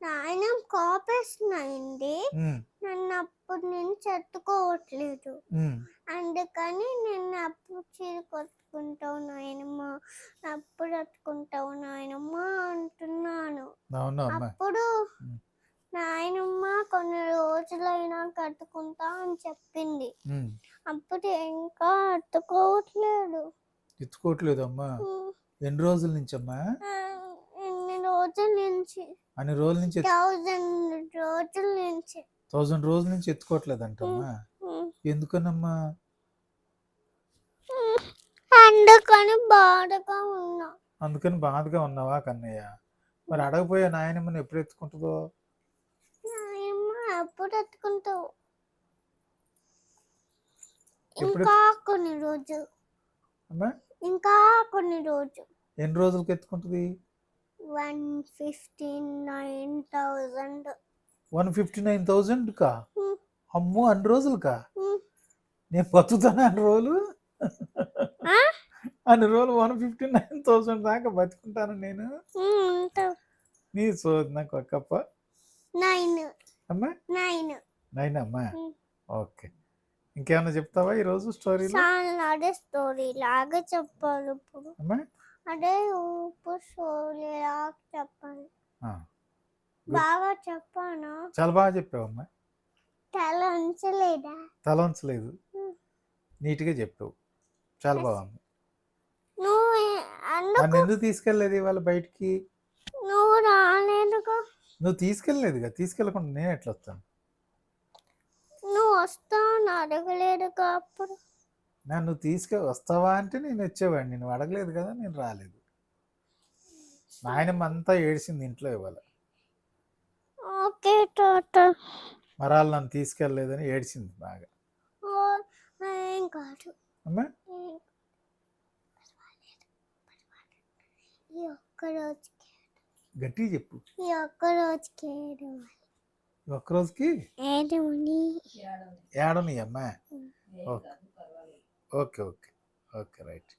నాయన కోపేస్తున్నాయండి నన్ను అప్పుడు నుంచి ఎత్తుకోవట్లేదు ఉమ్. అందుకని నేను అప్పుడు చీర కొట్టుకుంటావు నాయనమ్మ అప్పుడు ఎత్తుకుంటావు నాయనమ్మ అంటున్నాను. అప్పుడు. నాయనమ్మ కొన్ని రోజులైనా కట్టుకుంటా అని చెప్పింది. అప్పుడు ఇంకా ఎత్తుకోవట్లేదు ఎత్తుకోవట్లేదు అమ్మా ఎన్ని రోజుల నుంచి అమ్మా రోజుల నుంచి. అన్ని రోజుల నుంచి థౌజండ్ రోజుల నుంచి. థౌజండ్ రోజుల నుంచి ఎత్తుకోవట్లేదంటమ్మా. ఎందుకనమ్మా? అందుకని బాధగా ఉన్నా. అందుకని బాధగా ఉన్నావా కన్నయ్య? మరి అడగపోయా నాయనమ్మని ఎప్పుడు ఎత్తుకుంటుందో? ఎప్పుడు ఎత్తుకుంటావు? ఇంకా కొన్ని రోజు అమ్మా? ఇంకా కొన్ని రోజు ఎన్ని రోజులకి ఎత్తుకుంటుంది? One fifty nine thousand. One fifty nine thousand కా? అమ్మో అన్ని రోజులకా నేను బతుకుతాను అన్ని రోజులు? అన్ని రోజులు వన్ ఫిఫ్టీ నైన్ థౌసండ్ దాకా బతుకుంటాను నేను? నీ సోది నాకు ఒక్కప్ప నైన్. అమ్మా? నైన్. నైన్ అమ్మా. ఓకే. ఇంకేమైనా చెప్తావా ఈరోజు అదే స్టోరీ లాగా చెప్పాలి ఇప్పుడు. అమ్మా? అదే ఉప్పు లాగా చెప్పాలి బాగా చెప్పాను? చాలా బాగా చెప్పావమ్మా తల ఉంచలేదా? తల ఉంచలేదు. నీట్గా చెప్పావు. చాలా బాగుంది. నువ్వు నన్ను ఎందుకు తీసుకెళ్ళలేదు ఇవాళ బయటికి? నువ్వు రాలేదుగా. నువ్వు తీసుకెళ్ళలేదుగా. తీసుకెళ్ళకుండా నేను ఎట్లా వస్తాను? నువ్వు వస్తావు అని అడగలేదుగా అప్పుడు. నన్ను తీసుకె వస్తావా అంటే నేను వచ్చేవాడిని. నువ్వు అడగలేదు కదా నేను రాలేదు. నాయనమ్మ అంతా ఏడిసింది ఇంట్లో ఇవాళ. ఓకే తాత మరాలు నన్ను తీసుకెళ్ళలేదని ఏడిసింది బాగా. ఏం కాదు. అమ్మా? ఏం- ఈ ఒక్క రోజుకి గట్టిగా చెప్పు. ఈ ఒక్క రోజుకి? అమ్మా. Okay. Okay okay okay right